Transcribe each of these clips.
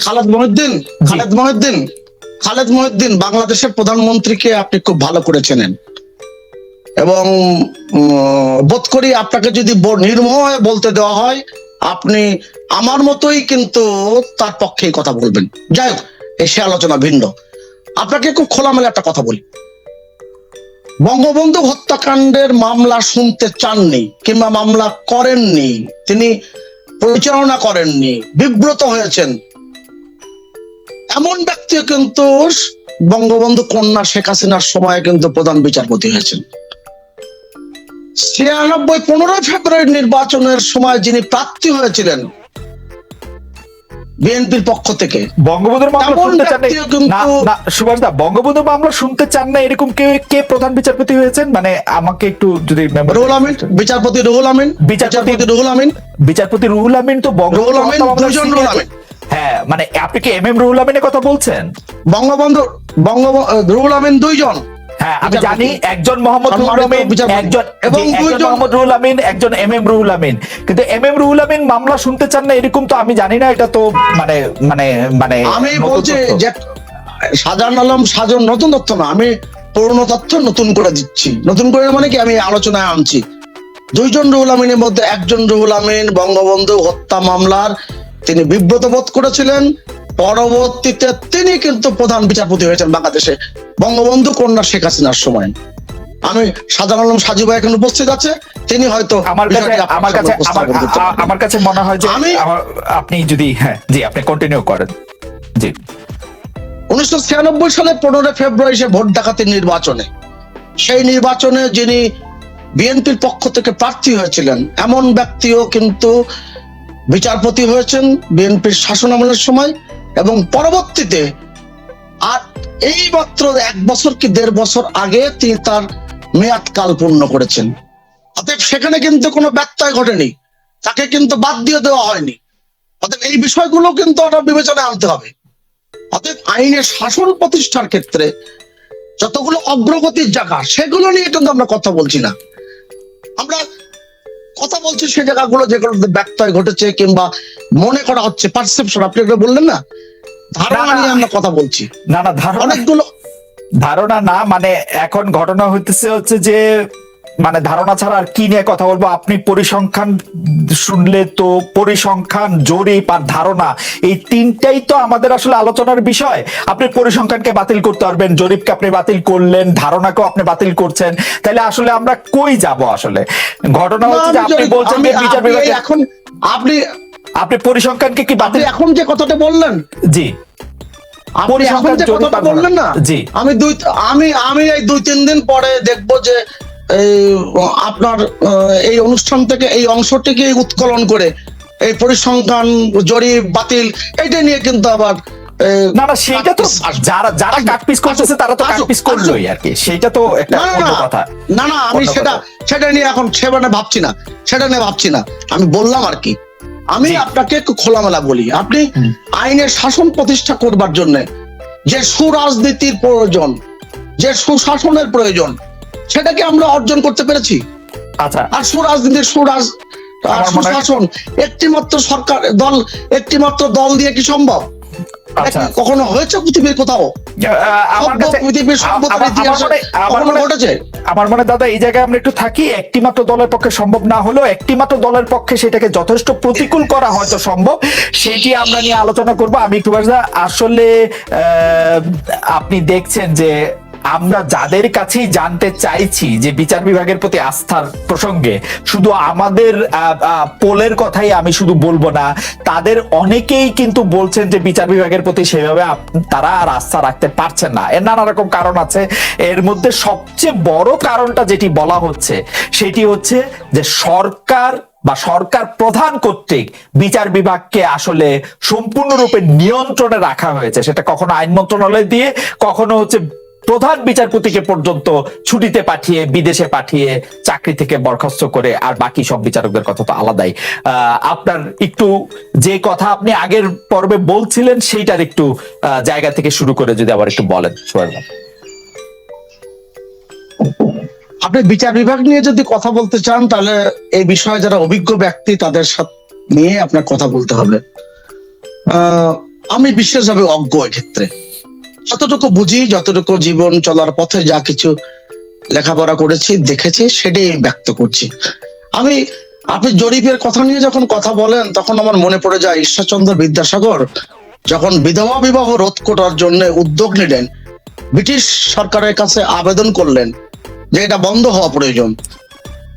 খালেদ মহিউদ্দিন খালেদ মহিউদ্দিন খালেদ মহিউদ্দিন বাংলাদেশের প্রধানমন্ত্রীকে আপনি খুব ভালো করে চেনেন। এবং বোধ করি আপনাকে যদি নির্মোহ হয়ে বলতে দেওয়া হয় আপনি আমার মতোই কিন্তু তার পক্ষেই কথা বলবেন। যাই হোক এই সে আলোচনা ভিন্ন। আপনাকে খুব খোলামেলা একটা কথা বলি। বঙ্গবন্ধু হত্যাকাণ্ডের মামলা শুনতে চাননি কিংবা মামলা করেননি তিনি পরিচালনা করেননি বিব্রত হয়েছেন এমন ব্যক্তিও কিন্তু বঙ্গবন্ধু কন্যা শেখ হাসিনার সময় কিন্তু প্রধান বিচারপতি হয়েছেন। ছিয়ানব্বই পনেরোই ফেব্রুয়ারি নির্বাচনের সময় যিনি প্রার্থী হয়েছিলেন বিএনপির পক্ষ থেকে। বঙ্গবন্ধুর মামলা শুনতে চান না সুভাষ দা বঙ্গবন্ধুর মামলা শুনতে চান না এরকম কে কে প্রধান বিচারপতি হয়েছেন? মানে আমাকে একটু যদি রুহুল আমিন বিচারপতি রুহুল আমিন বিচারপতি- রুহুল আমিন। বিচারপতি রুহুল আমিন তো রুহুল বঙ্গবন্ধু আমিন, দুইজন রুহুল আমিন। হ্যাঁ মানে আপনি কি এম এম রুহুল আমিনের কথা বলছেন? বঙ্গবন্ধু বঙ্গ রুহুল আমিন দুইজন। হ্যাঁ আমি জানি একজন মোহাম্মদ রুহুল আমিন একজন এবং একজন মোহাম্মদ রুহুল আমিন একজন এম এম রুহুল আমিন। কিন্তু এম এম রুহুল আমিন মামলা শুনতে চান না এরকম তো আমি জানি না এটা তো মানে মানে মানে আমি বলছি যে সাজান আলম সাজন নতুন তথ্য না আমি পুরনো তথ্য নতুন করে দিচ্ছি। নতুন করে মানে কি আমি আলোচনায় আনছি। দুইজন রুহুল আমিনের মধ্যে একজন রুহুল আমিন বঙ্গবন্ধু হত্যা মামলার তিনি বিব্রত বোধ করেছিলেন পরবর্তীতে তিনি কিন্তু প্রধান বিচারপতি হয়েছেন বাংলাদেশে বঙ্গবন্ধু কন্যা শেখ হাসিনার সময়। আমি সাজান আলম সাজু ভাই এখন উপস্থিত আছে তিনি হয়তো আমার কাছে আমার কাছে আমার কাছে মনে হয় যে আমি- আপনি যদি হ্যাঁ জি আপনি কন্টিনিউ করেন। জি। উনিশশো ছিয়ানব্বই সালে পনেরোই ফেব্রুয়ারি সে ভোট ডাকাতির নির্বাচনে। সেই নির্বাচনে যিনি বিএনপির পক্ষ থেকে প্রার্থী হয়েছিলেন এমন ব্যক্তিও কিন্তু বিচারপতি হয়েছেন বিএনপির শাসন আমলের সময়। এবং পরবর্তীতে আর এই মাত্র এক বছর কি দেড় বছর আগে তিনি তার মেয়াদ কাল পূর্ণ করেছেন। অতএব সেখানে কিন্তু কোনো ব্যত্যয় ঘটেনি। তাকে কিন্তু বাদ দিয়ে দেওয়া হয়নি। অতএব এই বিষয়গুলো কিন্তু আমরা বিবেচনায় আনতে হবে। অতএব আইনের শাসন প্রতিষ্ঠার ক্ষেত্রে যতগুলো অগ্রগতির জায়গা, সেগুলো নিয়ে কিন্তু আমরা কথা বলছি না। আমরা কথা বলছি সেই জায়গাগুলো যেগুলোতে ব্যত্যয় ঘটেছে কিংবা মনে করা হচ্ছে পারসেপশন আপনি বললেন না? ধারণা। নিয়ে আমরা কথা বলছি। না না ধারণা অনেকগুলো ধারণা না মানে এখন ঘটনা হইতেছে হচ্ছে যে মানে ধারণা ছাড়া আর কি নিয়ে কথা বলব? আপনি পরিসংখ্যান শুনলে তো পরিসংখ্যান জরিপ আর ধারণা এই তিনটাই তো আমাদের আসলে আলোচনার বিষয়। আপনি পরিসংখ্যানকে বাতিল করতে পারবেন জরিপকে আপনি বাতিল করলেন ধারণাকেও আপনি বাতিল করছেন। তাহলে আসলে আমরা কই যাব আসলে? ঘটনা হচ্ছে যে আপনি বলছেন যে বিচার বিভাগে এখন আপনি আপনি পরিসংখ্যানকে কি বাতিল এখন যে কথাটা বললেন জি। আপনি এখন যে কথাটা বললেন না জি। আমি দুই আমি আমি এই দুই তিন দিন পরে দেখব যে আপনার এই অনুষ্ঠান থেকে এই অংশটিকে উৎকলন করে এই পরিসংখ্যান জরিপ বাতিল এটা নিয়ে কিন্তু আবার না না সেইটা তো যারা যারা। কাটপিস করতেছে তারা তো কাটপিস। করলোই আর কি। সেইটা তো একটা কথা। না না আমি সেটা সেটা নিয়ে এখন সেবানে ভাবছি না। সেটা নিয়ে ভাবছি না। আমি বললাম আর কি। আমি আপনাকে একটু খোলামেলা বলি। আপনি আইনের শাসন প্রতিষ্ঠা করবার জন্য যে সুরাজনীতির প্রয়োজন যে সুশাসনের প্রয়োজন সেটাকে আমরা অর্জন করতে পেরেছি। আচ্ছা। আর সুরাজনীতির সুরাজ সুশাসন একটিমাত্র সরকার দল একটিমাত্র দল দিয়ে কি সম্ভব? কখনো হয়েছে পৃথিবীর কোথাও? আমার মনে- দাদা এই জায়গায় আমরা একটু থাকি একটি মাত্র দলের পক্ষে সম্ভব না হলেও একটি মাত্র দলের পক্ষে সেটাকে যথেষ্ট প্রতিকূল করা হয়তো সম্ভব সেটি আমরা নিয়ে আলোচনা করব। আমি একটু আসলে আহ, আপনি দেখছেন যে আমরা যাদের কাছেই জানতে চাইছি যে বিচার বিভাগের প্রতি আস্থার প্রসঙ্গে, শুধু আমাদের পোলের কথাই আমি শুধু বলব না, তাদের অনেকেই কিন্তু বলছেন যে বিচার বিভাগের প্রতি সেভাবে তারা আর আস্থা রাখতে পারছেন না। এর নানা রকম কারণ আছে। এর মধ্যে সবচেয়ে বড় কারণটা যেটি বলা হচ্ছে, সেটি হচ্ছে যে সরকার বা সরকার প্রধান কর্তৃক বিচার বিভাগকে আসলে সম্পূর্ণরূপে নিয়ন্ত্রণে রাখা হয়েছে। সেটা কখনো আইন মন্ত্রণালয় দিয়ে, কখনো হচ্ছে প্রধান বিচারপতিকে পর্যন্ত ছুটিতে পাঠিয়ে, বিদেশে পাঠিয়ে চাকরি থেকে বরখাস্ত করে, আর বাকি সব বিচারকদের কথা তো আলাদাই। আপনার একটু যে কথা আপনি আগের পর্বে বলছিলেন, সেইটার একটু জায়গা থেকে শুরু করে যদি আবার একটু বলেন, সোহেল আপনি বিচার বিভাগ নিয়ে যদি কথা বলতে চান, তাহলে এই বিষয়ে যারা অভিজ্ঞ ব্যক্তি, তাদের সাথে নিয়ে আপনার কথা বলতে হবে। আমি বিশেষভাবে অজ্ঞ ক্ষেত্রে যতটুকু বুঝি, যতটুকু জীবন চলার পথে যা কিছু লেখাপড়া করেছি, দেখেছি, সেটাই ব্যক্ত করছি। আমি, আপনি জরিপের কথা নিয়ে যখন কথা বলেন, তখন আমার মনে পড়ে যায়, ঈশ্বরচন্দ্র বিদ্যাসাগর যখন বিধবা বিবাহ রোধ করার জন্য উদ্যোগ নিলেন, ব্রিটিশ সরকারের কাছে আবেদন করলেন যে এটা বন্ধ হওয়া প্রয়োজন।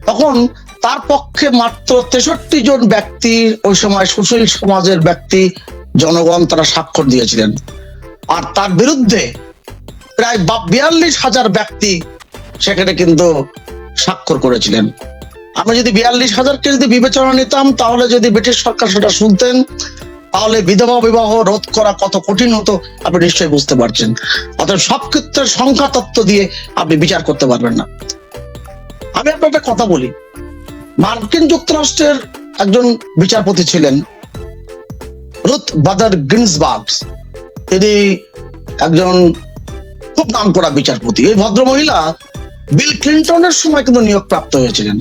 তখন তার পক্ষে মাত্র তেষট্টি জন ব্যক্তি, ওই সময় সুশীল সমাজের ব্যক্তি, জনগণ তারা স্বাক্ষর দিয়েছিলেন। আর তার বিরুদ্ধে প্রায় বিয়াল্লিশ হাজার ব্যক্তি সেখানে কিন্তু স্বাক্ষর করেছিলেন। আমরা যদি বিয়াল্লিশ হাজারকে যদি বিবেচনা নিতাম, তাহলে যদি ব্রিটিশ সরকার সেটা শুনতেন, তাহলে বিধবা বিবাহ রোধ করা কত কঠিন হতো, আপনি নিশ্চয়ই বুঝতে পারছেন। অর্থাৎ সব ক্ষেত্রে সংখ্যা তত্ত্ব দিয়ে আপনি বিচার করতে পারবেন না। আমি আপনার একটা কথা বলি। মার্কিন যুক্তরাষ্ট্রের একজন বিচারপতি ছিলেন, রুথ বাদার গ্রিন্সবার্গ তিনি একজন খুব নাম করা বিচারপতি এই ভদ্র মহিলা বিল ক্লিন্টনের সময় কিন্তু নিয়োগ প্রাপ্ত হয়েছিলেন।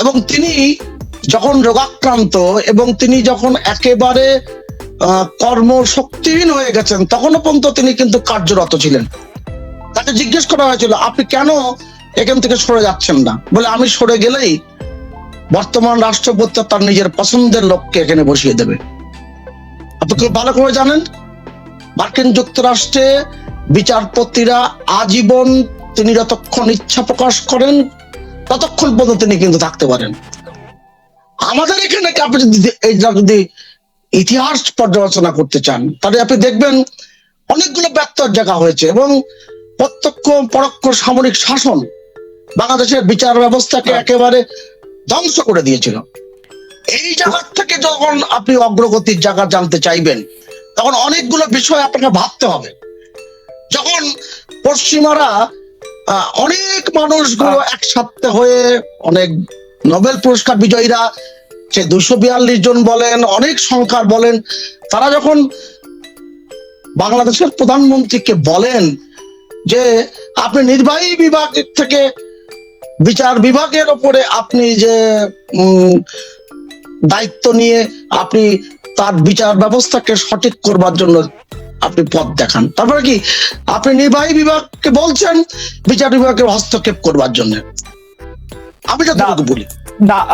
এবং তিনি যখন রোগাক্রান্ত এবং তিনি যখন একেবারে কর্মশক্তিহীন হয়ে গেছেন, তখনও পর্যন্ত তিনি কিন্তু কার্যরত ছিলেন। তাকে জিজ্ঞেস করা হয়েছিল, আপনি কেন এখান থেকে সরে যাচ্ছেন না? বলে, আমি সরে গেলেই বর্তমান রাষ্ট্রপতি তার নিজের পছন্দের লোককে এখানে বসিয়ে দেবে। আপনি খুব ভালো করে জানেন? মার্কিন যুক্তরাষ্ট্রে বিচারপতিরা আজীবন তিনি যতক্ষণ ইচ্ছা প্রকাশ করেন ততক্ষণ পর্যন্ত তিনি কিন্তু থাকতে পারেন। আমাদের এখানে আপনি যদি যদি ইতিহাস পর্যালোচনা করতে চান তাহলে আপনি দেখবেন অনেকগুলো ব্যর্থর জায়গা হয়েছে এবং প্রত্যক্ষ পরোক্ষ সামরিক শাসন বাংলাদেশের বিচার ব্যবস্থাকে একেবারে ধ্বংস করে দিয়েছিল। এই জায়গা থেকে যখন আপনি অগ্রগতির জায়গা জানতে চাইবেন তখন অনেকগুলো বিষয় আপনাকে ভাবতে হবে। যখন পশ্চিমারা অনেক মানুষগুলো একসাথে হয়ে অনেক নোবেল পুরস্কার বিজয়ীরা সে দুশো বিয়াল্লিশ জন বলেন অনেক সংখ্যার বলেন তারা যখন বাংলাদেশের প্রধানমন্ত্রীকে বলেন যে আপনি নির্বাহী বিভাগ থেকে বিচার বিভাগের ওপরে আপনি যে উম, দায়িত্ব নিয়ে আপনি তার বিচার ব্যবস্থাকে সঠিক করবার জন্য আপনি পথ দেখান। তারপরে কি? আপনি নির্বাহী বিভাগকে বলছেন বিচার বিভাগকে হস্তক্ষেপ করবার জন্য। আমি যতটুকু বলি। না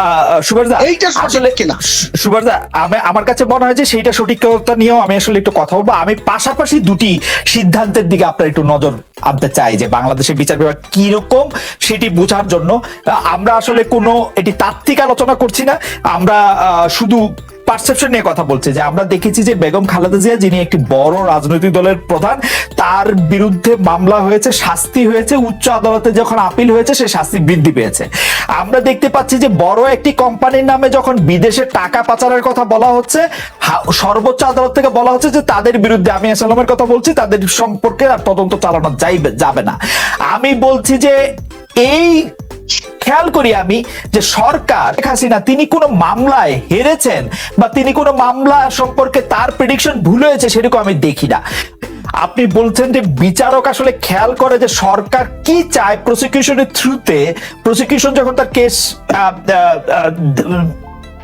সুভাষদা এইটা আসলে আসলে কিনা? সুভাষদা আমি- আমার কাছে মনে হয় যে সেইটা সঠিকতা নিয়েও আমি আসলে একটু কথা বলব। আমি পাশাপাশি দুটি সিদ্ধান্তের দিকে আপনার একটু নজর আনতে চাই যে বাংলাদেশের বিচার বিভাগ কীরকম সেটি বোঝার জন্য। আমরা আসলে কোনো এটি তাত্ত্বিক আলোচনা করছি না। আমরা আহ, শুধু পারসেপশন নিয়ে কথা বলছে যে আমরা দেখেছি যে বেগম খালেদা জিয়া, যিনি একটি বড় রাজনৈতিক দলের প্রধান, তার বিরুদ্ধে মামলা হয়েছে, শাস্তি হয়েছে, উচ্চ আদালতে যখন আপিল হয়েছে, সে শাস্তি বৃদ্ধি পেয়েছে। আমরা দেখতে পাচ্ছি যে বড় একটি কোম্পানির নামে যখন বিদেশে টাকা পাচারের কথা বলা হচ্ছে সর্বোচ্চ আদালত থেকে বলা হচ্ছে যে তাদের বিরুদ্ধে, আমি আসলামের কথা বলছি, তাদের সম্পর্কে আর তদন্ত চালানো যাইবে, যাবে না। আমি বলছি যে এই খেয়াল করি আমি যে সরকার, শেখ হাসিনা, তিনি কোনো মামলায় হেরেছেন বা তিনি কোনো মামলা সম্পর্কে তার প্রেডিকশন ভুল হয়েছে সেরকম আমি দেখি না। আপনি বলছেন যে বিচারক আসলে খেয়াল করে যে সরকার কি চায় প্রসিকিউশনের থ্রুতে প্রসিকিউশন যখন তার কেস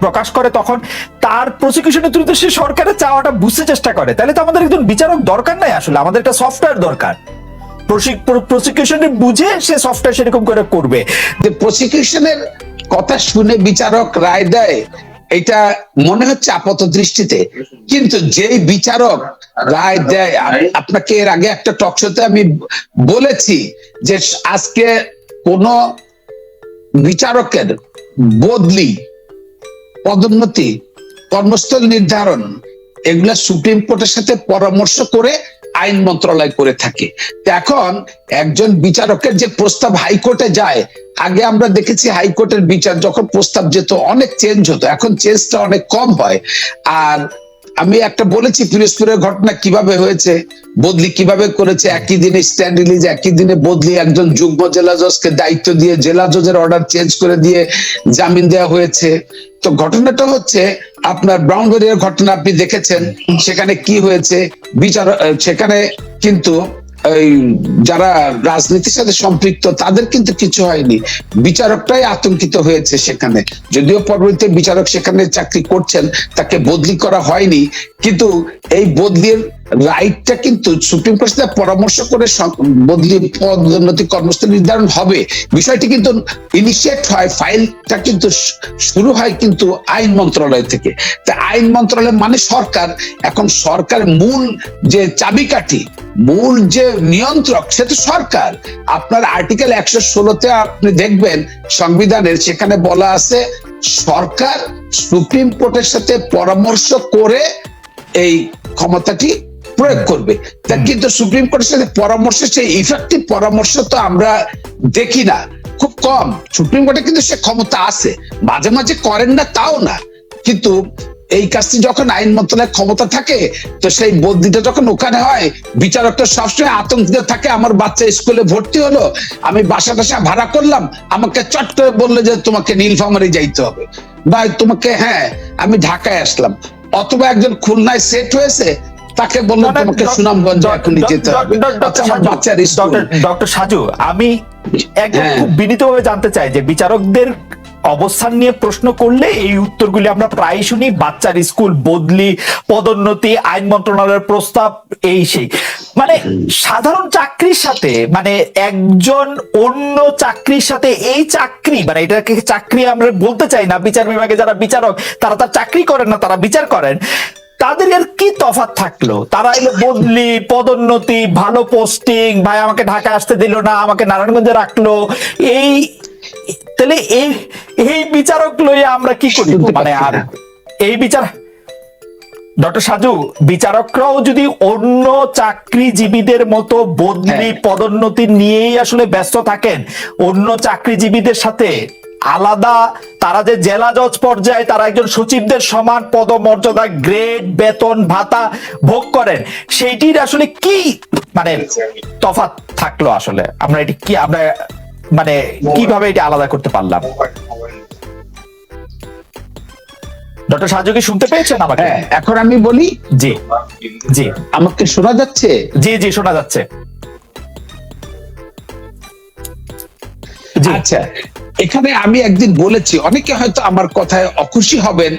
প্রকাশ করে তখন তার প্রসিকিউশনের থ্রুতে সে সরকারের চাওয়াটা বুঝতে চেষ্টা করে। তাহলে তো আমাদের একজন বিচারক দরকার নাই আসলে, আমাদের একটা সফটওয়্যার দরকার। প্রসিকিউশনে বুঝে সে সফটওয়্যার সেরকম করে করবে। যে প্রসিকিউশনের কথা শুনে বিচারক রায় দেয়, এটা মনে হচ্ছে আপাত দৃষ্টিতে। কিন্তু যেই বিচারক রায় দেয় আপনাকে এর আগে একটা টকশোতে আমি বলেছি যে আজকে কোন বিচারকের বদলি, পদোন্নতি, কর্মস্থল নির্ধারণ, এগুলা সুপ্রিম কোর্টের সাথে পরামর্শ করে আইন মন্ত্রণালয় করে থাকে। এখন একজন বিচারকের যে প্রস্তাব হাইকোর্টে যায়, আগে আমরা দেখেছি হাইকোর্টের বিচার যখন প্রস্তাব যেত, অনেক চেঞ্জ হতো। এখন চেঞ্জটা অনেক কম হয়। আর আমি একটা বলেছি পিরোজপুরের ঘটনা কীভাবে হয়েছে, বদলি কীভাবে করেছে, একই দিনে স্ট্যান্ড রিলিজ একই দিনে বদলি, একজন যুগ্ম জেলা জজকে দায়িত্ব দিয়ে জেলা জজের অর্ডার চেঞ্জ করে দিয়ে জামিন দেওয়া হয়েছে। তো ঘটনাটা হচ্ছে, আপনার ব্রাউনবাড়িয়ার ঘটনা আপনি দেখেছেন, সেখানে কি হয়েছে, বিচার সেখানে কিন্তু এই যারা রাজনীতির সাথে সম্পৃক্ত, তাদের কিন্তু কিছু হয়নি। বিচারকটাই আতঙ্কিত হয়েছে সেখানে। যদিও পরবর্তীতে বিচারক সেখানে চাকরি করছেন, তাকে বদলি করা হয়নি, কিন্তু এই বদলির রাইটটা কিন্তু সুপ্রিম কোর্ট সাথে পরামর্শ করে বদলি পদোন্নতি কর্মস্থল নির্ধারণ হবে। বিষয়টি কিন্তু ইনিশিয়েট হয় ফাইলটা কিন্তু শুরু হয় কিন্তু আইন মন্ত্রণালয় থেকে। তা আইন মন্ত্রণালয় মানে সরকার। এখন সরকারের মূল যে চাবিকাঠি, মূল যে নিয়ন্ত্রক, সে তো সরকার। আপনার আর্টিকেল একশো ষোলোতে আপনি দেখবেন সংবিধানের, সেখানে বলা আছে, সরকার সুপ্রিম কোর্টের সাথে পরামর্শ করে এই ক্ষমতাটি প্রয়োগ করবে। তা কিন্তু সুপ্রিম কোর্টের সাথে পরামর্শ সেই ইফেক্টিভ পরামর্শ তো আমরা দেখি না। খুব কম। সুপ্রিম কোর্টে কিন্তু সে ক্ষমতা আছে। মাঝে মাঝে করেন না তাও না। কিন্তু এই কাজটি যখন আইন মন্ত্রণালয়ের ক্ষমতা থাকে তো সেই বদলিটা যখন ওখানে হয় বিচারক তো সবসময় আতঙ্কিত থাকে আমার বাচ্চা স্কুলে ভর্তি হলো আমি বাসা টাসা ভাড়া করলাম আমাকে চট করে বলল যে তোমাকে নীলফামারি যাইতে হবে। বা তোমাকে হ্যাঁ আমি ঢাকায় আসলাম। অথবা একজন খুলনায় সেট হয়েছে তাকে বলল তোমাকে সুনামগঞ্জে এখনই যেতে হবে। আচ্ছা, আমার বাচ্চার ডক্টর সাজু আমি একদম হ্যাঁ। খুব বিনীতভাবে জানতে চাই যে বিচারকদের অবস্থান নিয়ে প্রশ্ন করলে এই উত্তরগুলি আমরা প্রায় শুনি বাচ্চার স্কুল বদলি পদোন্নতি আইন মন্ত্রণালয়ের প্রস্তাব এই সেই। মানে সাধারণ চাকরির সাথে মানে একজন অন্য চাকরির সাথে এই চাকরি মানে এটাকে চাকরি আমরা বলতে চাই না বিচার বিভাগে যারা বিচারক তারা তার চাকরি করেন না তারা বিচার করেন। তাদের এর কি তফাৎ থাকল? তারা এলো বদলি পদোন্নতি ভালো পোস্টিং ভাই আমাকে ঢাকা আসতে দিল না আমাকে নারায়ণগঞ্জে রাখল। এই তাহলে এই এই বিচারক লইয়া আমরা কি করি? মানে আর এই বিচার ডক্টর সাজু বিচারকরাও যদি অন্য চাকরিজীবীদের মতো বদলি হ্যাঁ। পদোন্নতি নিয়েই আসলে ব্যস্ত থাকেন অন্য চাকরিজীবীদের সাথে আলাদা তারা যে জেলা জজ পর্যায়ে তারা একজন সচিবদের সমান পদমর্যাদা গ্রেড বেতন ভাতা ভোগ করেন। সেইটির আসলে কি মানে তফাৎ থাকল আসলে? আমরা এটি কি আমরা মানে কীভাবে এটা আলাদা করতে পারলাম? ডক্টর কি শুনতে পেয়েছেন আমাকে? হ্যাঁ এখন আমি বলি জি জি। আমাকে শোনা যাচ্ছে? জি জি শোনা যাচ্ছে। আচ্ছা এখানে আমি একদিন বলেছি, অনেকে হয়তো আমার কথায় অখুশি হবেন।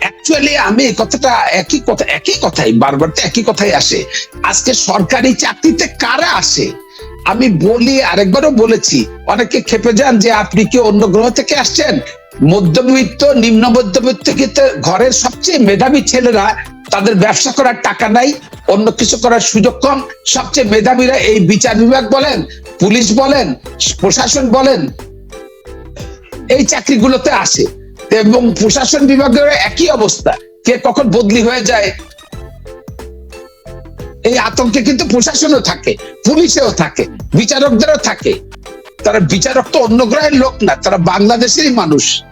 অ্যাকচুয়ালি আমি এই কথাটা একই কথা, একই কথাই, বারবার তো একই কথাই আসে। আজকে সরকারি চাকরিতে কারা আসে? আমি বলি, আরেকবারও বলেছি, অনেকে খেপে যান যে আপনি কি অন্য গ্রহ থেকে আসছেন? মধ্যবিত্ত, নিম্ন মধ্যবিত্ত কিন্তু ঘরের সবচেয়ে মেধাবী ছেলেরা, তাদের ব্যবসা করার টাকা নাই, অন্য কিছু করার সুযোগ কম। সবচেয়ে মেধাবীরা এই বিচার বিভাগ বলেন পুলিশ বলেন, প্রশাসন বলেন, এই চাকরিগুলোতে আসে। এবং প্রশাসন বিভাগের একই অবস্থা, কে কখন বদলি হয়ে যায়। এই আতঙ্কে কিন্তু প্রশাসনও থাকে, পুলিশেও থাকে, বিচারকদেরও থাকে। তারা বিচারক তো অন্য গ্রহের লোক না, তারা বাংলাদেশেরই মানুষ।